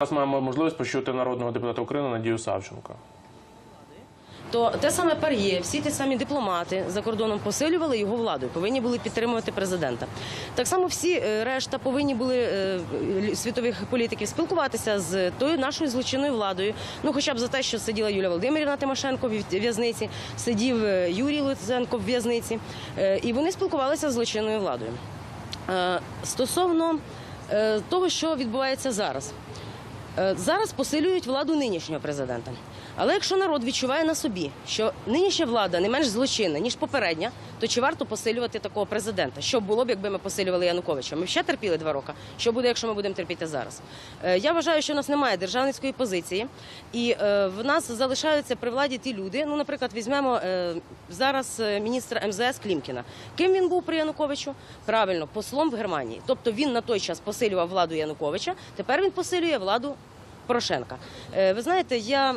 Зараз маємо можливість почути народного депутата України Надію Савченко. то те саме Пар'є, всі ті самі дипломати за кордоном посилювали його владою, повинні були підтримувати президента. Так само всі е, решта повинні були е, світових політиків спілкуватися з тою нашою злочинною владою. Ну, хоча б за те, що сиділа Юлія Володимирівна Тимошенко в в'язниці, сидів е, Юрій Луценко в в'язниці, і вони спілкувалися з злочинною владою. Стосовно того, що відбувається зараз. Е, Зараз посилюють владу нинішнього президента. Але якщо народ відчуває на собі, що нинішня влада не менш злочинна, ніж попередня, то чи варто посилювати такого президента? Що було б, якби ми посилювали Януковича? Ми ще терпіли два роки. Що буде, якщо ми будемо терпіти зараз? Е, Я вважаю, що в нас немає державницької позиції, і е, в нас залишаються при владі ті люди. Ну, наприклад, візьмемо зараз міністра МЗС Клімкіна. Ким він був при Януковичу? Правильно, послом в Германії. Тобто він на той час посилював владу Януковича. Тепер він посилює владу Порошенка. Е, Ви знаєте, я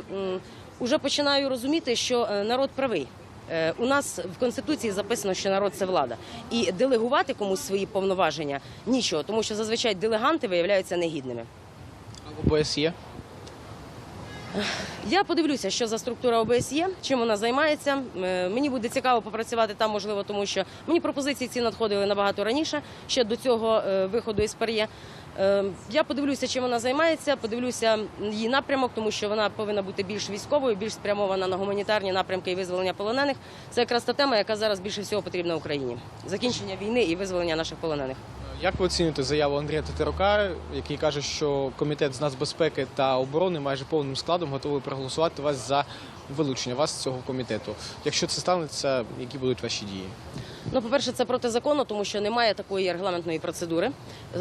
вже починаю розуміти, що е, народ правий. Е, У нас в конституції записано, що народ це влада, і делегувати комусь свої повноваження нічого, тому що зазвичай делеганти виявляються негідними. А ОБСЄ? Я подивлюся, що за структура ОБСЄ, чим вона займається. Е, Мені буде цікаво попрацювати там, можливо, тому що мені пропозиції ці надходили набагато раніше, ще до цього е, виходу із ПАРЄ. Е, Я подивлюся, чим вона займається, подивлюся її напрямок, тому що вона повинна бути більш військовою, більш спрямована на гуманітарні напрямки і визволення полонених. Це якраз та тема, яка зараз більше всього потрібна Україні. Закінчення війни і визволення наших полонених. Як ви оцінюєте заяву Андрія Тетерука, який каже, що комітет з нацбезпеки та оборони майже повним складом готовий проголосувати вас за вилучення вас з цього комітету? Якщо це станеться, які будуть ваші дії? Ну, по-перше, це протизаконно, тому що немає такої регламентної процедури,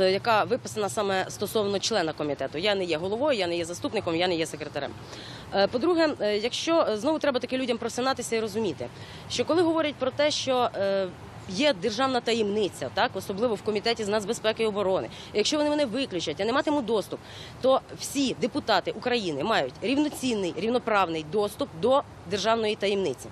е, яка виписана саме стосовно члена комітету. Я не є головою, я не є заступником, я не є секретарем. Е, По-друге, е, якщо знову треба таки людям просинатися і розуміти, що коли говорять про те, що Є державна таємниця, так особливо в комітеті з нацбезпеки і оборони. Якщо вони мене виключать, я не матиму доступ, то всі депутати України мають рівноцінний, рівноправний доступ до державної таємниці.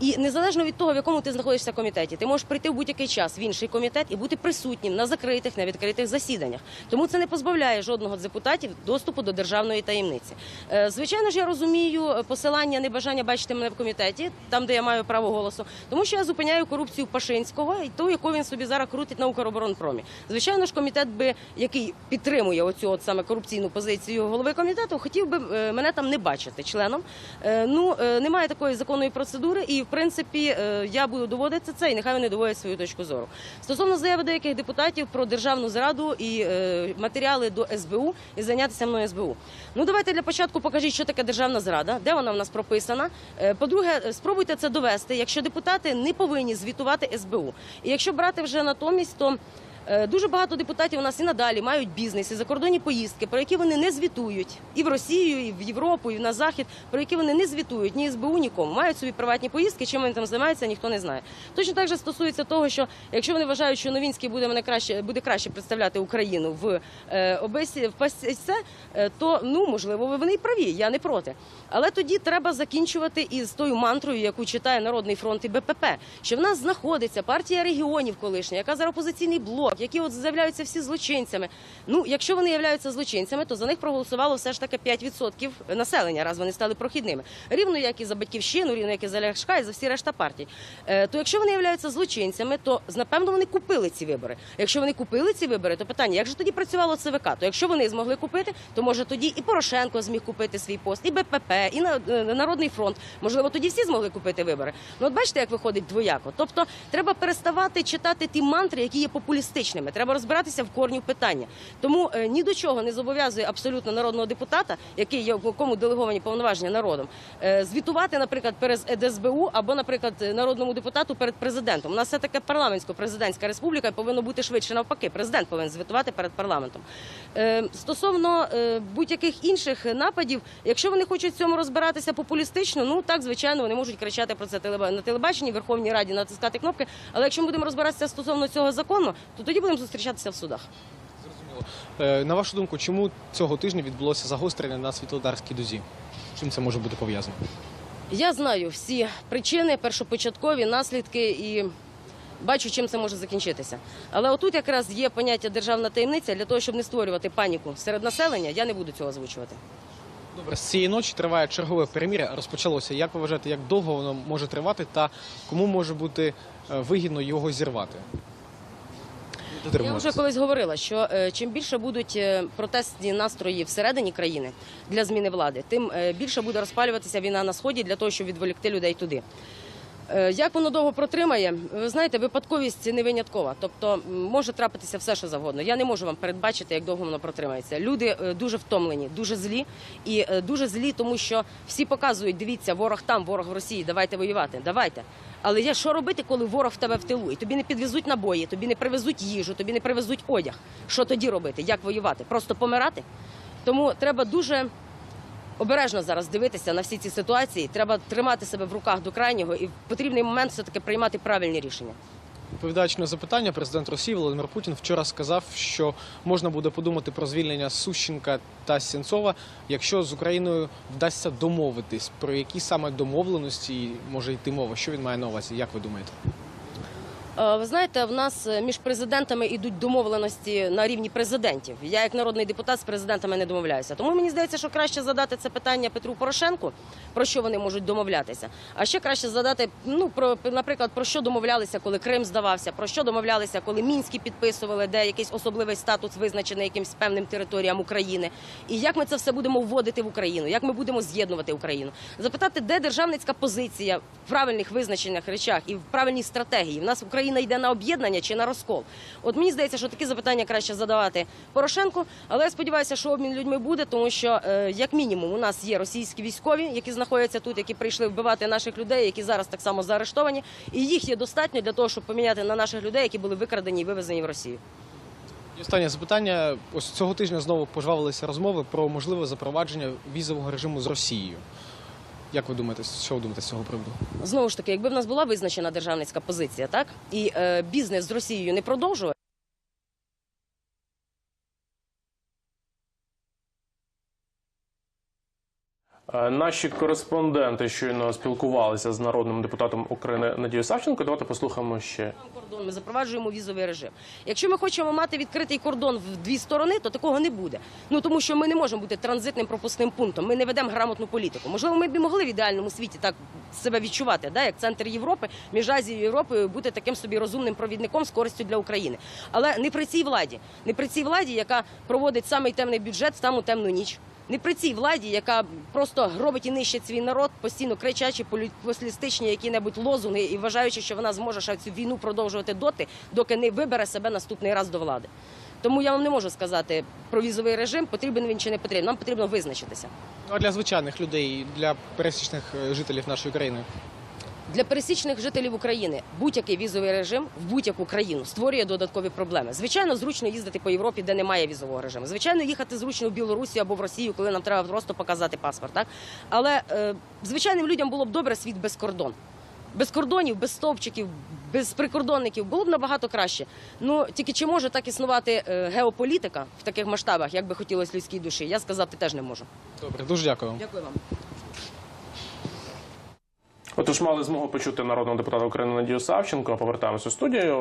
І незалежно від того, в якому ти знаходишся комітеті, ти можеш прийти в будь-який час в інший комітет і бути присутнім на закритих, на відкритих засіданнях. Тому це не позбавляє жодного з депутатів доступу до державної таємниці. Е, Звичайно ж, я розумію посилання, небажання бачити мене в комітеті, там де я маю право голосу, тому що я зупиняю корупцію Пашинського і ту, яку він собі зараз крутить на Укроборонпромі. Звичайно ж, комітет би, який підтримує оцю от саме корупційну позицію голови комітету, хотів би е, мене там не бачити членом. Е, Ну немає такої законної процедури, і в принципі е, я буду доводити це, і нехай вони доводять свою точку зору. Стосовно заяви деяких депутатів про державну зраду і е, матеріали до СБУ і зайнятися мною СБУ. Ну давайте для початку покажіть, що таке державна зрада, де вона в нас прописана. Е, По-друге, спробуйте це довести, якщо депутати не повинні звітувати СБУ. І якщо брати вже натомість, то Дуже багато депутатів у нас і надалі мають бізнес і закордонні поїздки, про які вони не звітують і в Росію, і в Європу, і на Захід, про які вони не звітують ні СБУ, нікому. Мають собі приватні поїздки. Чим вони там займаються, ніхто не знає. Точно так же стосується того, що якщо вони вважають, що Новінський буде мене краще буде краще представляти Україну в е, ОБСЄ, в ПАСЄ, е, то ну можливо вони й праві. Я не проти. Але тоді треба закінчувати із тою мантрою, яку читає Народний фронт і БПП, що в нас знаходиться партія регіонів колишня, яка зараз опозиційний блок, які от з'являються всі злочинцями. Ну, якщо вони являються злочинцями, то за них проголосувало все ж таки 5% населення, раз вони стали прохідними. Рівно як і за батьківщину, рівно як і за Ляшка, і за всі решта партій. Е, то якщо вони являються злочинцями, то напевно вони купили ці вибори. Якщо вони купили ці вибори, то питання, як же тоді працювало ЦВК? То якщо вони змогли купити, то може тоді і Порошенко зміг купити свій пост, і БПП, і е, Народний фронт. Можливо, тоді всі змогли купити вибори. Ну от бачите, як виходить двояко. Тобто треба переставати читати ті мантри, які є популістичними. Треба розбиратися в корню питання. Тому е, ні до чого не зобов'язує абсолютно народного депутата, який є кому делеговані повноваження народом, е, звітувати, наприклад, перед ЕДСБУ або, наприклад, народному депутату перед президентом. У нас все таке парламентсько-президентська республіка і повинно бути швидше навпаки. Президент повинен звітувати перед парламентом. Е, Стосовно е, будь-яких інших нападів, якщо вони хочуть в цьому розбиратися популістично, ну так звичайно вони можуть кричати про це на телебаченні, Верховній Раді натискати кнопки. Але якщо ми будемо розбиратися стосовно цього закону, то тоді будемо зустрічатися в судах. Зрозуміло. Е, На вашу думку, чому цього тижня відбулося загострення на світлодарській дузі? Чим це може бути пов'язано? Я знаю всі причини, першопочаткові наслідки і бачу, чим це може закінчитися. Але отут якраз є поняття державна таємниця для того, щоб не створювати паніку серед населення. Я не буду цього озвучувати. Добре, з цієї ночі триває чергове переміря. Розпочалося. Як ви вважаєте, як довго воно може тривати, та кому може бути е, вигідно його зірвати? Я вже колись говорила, що е, чим більше будуть е, протестні настрої всередині країни для зміни влади, тим е, більше буде розпалюватися війна на сході для того, щоб відволікти людей туди. Як воно довго протримає, ви знаєте, випадковість не виняткова. Тобто може трапитися все, що завгодно. Я не можу вам передбачити, як довго воно протримається. Люди дуже втомлені, дуже злі і дуже злі, тому що всі показують: дивіться, ворог там, ворог в Росії. Давайте воювати. Давайте. Але є що робити, коли ворог в тебе в тилу, і тобі не підвезуть набої, тобі не привезуть їжу, тобі не привезуть одяг. Що тоді робити? Як воювати? Просто помирати? Тому треба дуже обережно зараз дивитися на всі ці ситуації. Треба тримати себе в руках до крайнього і в потрібний момент все таки приймати правильні рішення. Відповідаючи на запитання, президент Росії Володимир Путін вчора сказав, що можна буде подумати про звільнення Сущенка та Сінцова, якщо з Україною вдасться домовитись. Про які саме домовленості може йти мова? Що він має на увазі? Як ви думаєте? Е, Ви знаєте, в нас е, між президентами йдуть домовленості на рівні президентів. Я, як народний депутат, з президентами не домовляюся. Тому мені здається, що краще задати це питання Петру Порошенку, про що вони можуть домовлятися. А ще краще задати, ну про наприклад, про що домовлялися, коли Крим здавався, про що домовлялися, коли мінські підписували, де якийсь особливий статус визначений якимсь певним територіям України, і як ми це все будемо вводити в Україну, як ми будемо з'єднувати Україну, запитати, де державницька позиція в правильних визначених речах і в правильній стратегії. В нас Україна йде на об'єднання чи на розкол. От мені здається, що такі запитання краще задавати Порошенку, але я сподіваюся, що обмін людьми буде, тому що е, як мінімум у нас є російські військові, які знаходяться тут, які прийшли вбивати наших людей, які зараз так само заарештовані, і їх є достатньо для того, щоб поміняти на наших людей, які були викрадені і вивезені в Росію. Останнє запитання. Ось цього тижня знову пожвавилися розмови про можливе запровадження візового режиму з Росією. Як ви думаєте, що ви думаєте з цього приводу? Знову ж таки, якби в нас була визначена державницька позиція, так і е, бізнес з Росією не продовжує. Наші кореспонденти щойно спілкувалися з народним депутатом України Надією Савченко. Давайте послухаємо ще. кордон, ми запроваджуємо візовий режим. Якщо ми хочемо мати відкритий кордон в дві сторони, то такого не буде. Ну тому що ми не можемо бути транзитним пропускним пунктом. Ми не ведемо грамотну політику. Можливо, ми б могли в ідеальному світі так себе відчувати, да, як центр Європи, між Азією і Європою бути таким собі розумним провідником з користю для України. Але не при цій владі, не при цій владі, яка проводить самий темний бюджет саму темну ніч. Не при цій владі, яка просто гробить і нищить свій народ, постійно кричачи політичні які-небудь лозунги і вважаючи, що вона зможе цю війну продовжувати доти, доки не вибере себе наступний раз до влади. Тому я вам не можу сказати про візовий режим, потрібен він чи не потрібен. Нам потрібно визначитися. Ну, а для звичайних людей, для пересічних е, жителів нашої країни. Для пересічних жителів України будь-який візовий режим в будь-яку країну створює додаткові проблеми. Звичайно, зручно їздити по Європі, де немає візового режиму. Звичайно, їхати зручно в Білорусі або в Росію, коли нам треба просто показати паспорт. Так але е, звичайним людям було б добре світ без кордон. Без кордонів, без стовпчиків, без прикордонників було б набагато краще. Ну тільки чи може так існувати е, геополітика в таких масштабах, як би хотілося людській душі? Я сказати теж не можу. Добре, дуже дякую. Дякую вам. Отож, мали змогу почути народного депутата України Надію Савченко. Повертаємося в студію.